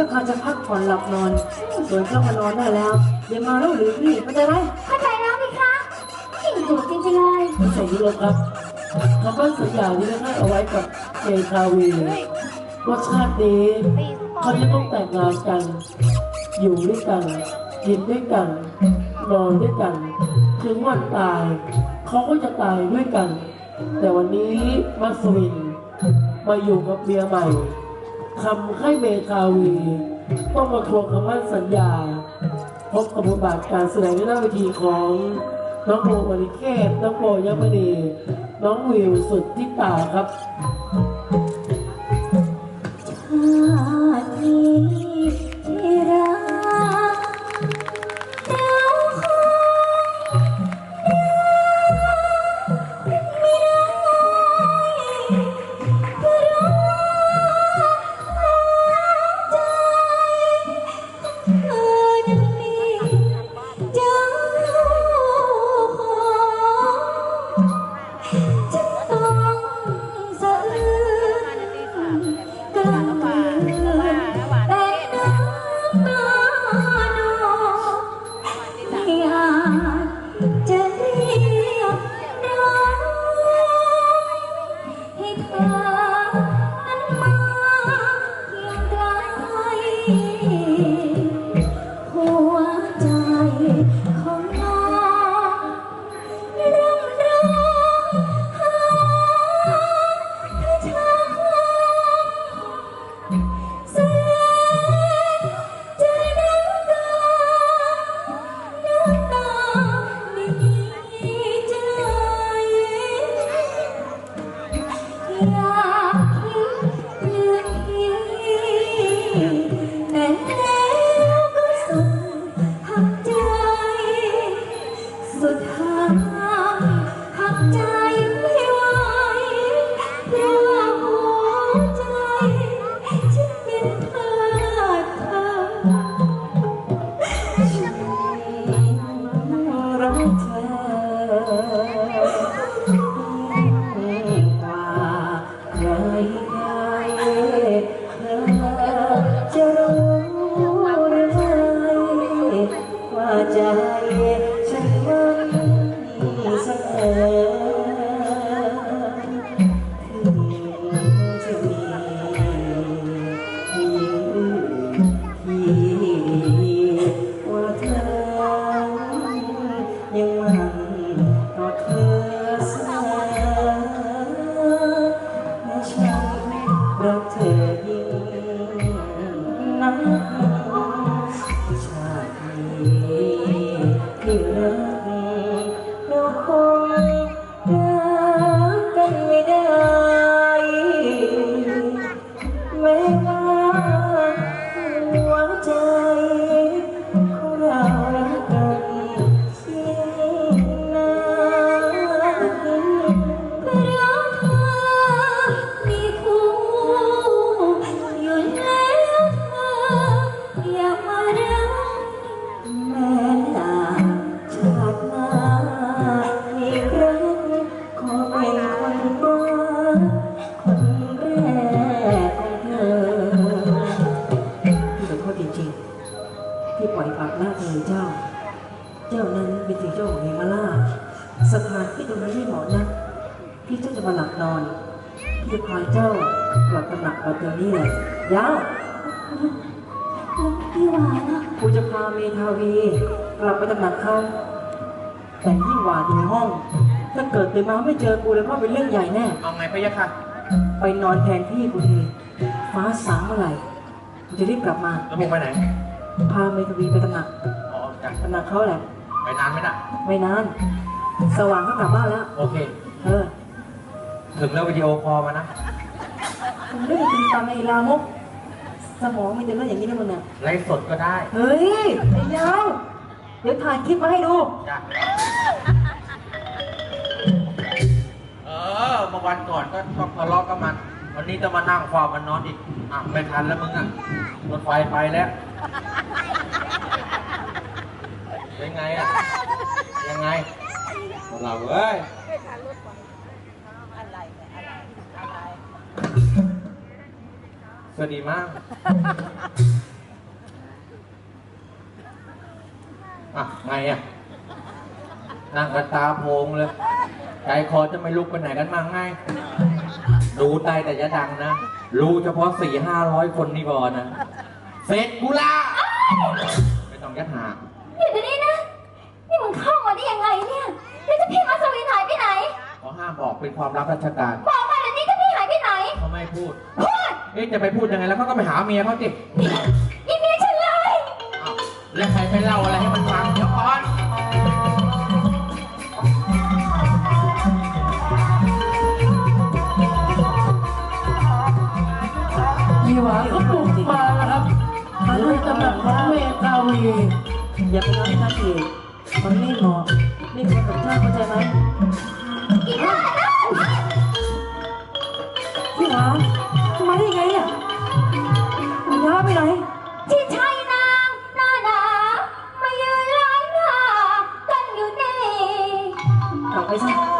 ถ้าเขาจะพักผ่อนหลับนอนส่วนเข้ามานอนได้แล้วอย่ามาเล่าหรือพี่เข้าใจไหมเข้าใจแล้วไหมคะเก่งดุจริงๆเลยใส่ยุโรปครับคำว่าสัญญาที่ได้ให้เอาไว้กับเจคาวีว่าชาตินี้เขาจะต้องแต่งงานกัน อยู่ด้วยกันกินด้วยกัน นอนด้วยกัน ถึงวันตาย เขาก็จะตายด้วยกัน แต่วันนี้มัสวินมาอยู่กับเมียใหม่ ทำให้เมคาวี ต้องมาทวงคำมั่นสัญญา พบกับบทบาทการแสดงในหน้าเวทีของน้องโบวริเกตน้องโบยมณีน้องวิวสุดที่ตาครับ สุดท้ายหักใจไม่ไหวเพราะว่าหัวใจฉันเป็นทาสเธอรักเธอยิ่งกว่าใครใครเธอจะรู้หรือไม่ว่าใจ ฉั หัว จ้าจะมาหลับนอนพี่จะพาเจ้ากลับตำหนักเราเดี๋ยวนี้เลยยาวแล้วพี่หวานอะกูจะพาเมทาวีกลับไปตำหนักเขาแต่ยิ่งหวาดอยู่ในห้อง ถ้าเกิดตื่นมาไม่เจอกูเลยก็เป็นเรื่องใหญ่แน่ เอาไงพะยะค่ะ ไปนอนแทนที่กูทีฟ้าสางเมื่อไหร่กูจะรีบกลับมาแล้วมึงไปไหน พาเมทาวีไปตำหนักอ๋อจ้ะตำหนักเขาแหละ ไปนานไหมน่ะ ไม่นาน สว่างก็กลับบ้านแล้ว โอเค เออ ถึงแล้ววิดีโอคอลมานะ มึงไม่ได้กินตามไอ้ลามกสมองมีแต่เรื่องอย่างนี้นะมึงเนี่ยไลฟ์สดก็ได้เฮ้ยไอ้ยาวเดี๋ยวถ่ายคลิปมาให้ดูจ้ะเออเมื่อวันก่อนก็ต้องทะเลาะกับมัน วันนี้จะมานั่งความมันนอนอีกอะไม่ทันแล้วมึงอะรถไฟไปแล้ว เป็นไงอะ ยังไง เราเอ้ย สวัสดีมากอะไงอะนั่งกระตาโพงเลย ใจคอจะไม่ลุกไปไหนกันมากง่าย รู้ได้แต่จะดังนะ รู้เฉพาะสี่ห้าร้อยคนนี่บอนะ เสร็จกูลาไม่ต้องยัดหาเดี๋ยวนี้นะ นี่มึงเข้ามาได้ยังไงเนี่ย แล้วจะพี่มาสวีนหายไปไหน ขอห้ามบอกเป็นความลับราชการ ไม่พูด พูดเอ๊ะจะไปพูดยังไงแล้วเขาก็ไปหาเมียเขาสิอีเมียฉันเลยอ้าวแล้วใครไปเล่าอะไรให้มันฟังเดี๋ยวก่อนยีหวาก็ปลุกมาแล้วครับมาด้วยตำหนักของเมธาวีอย่าไปทำให้ท่านอีกมันไม่เหมาะนี่คนกับชาติเข้าใจไหม กลับ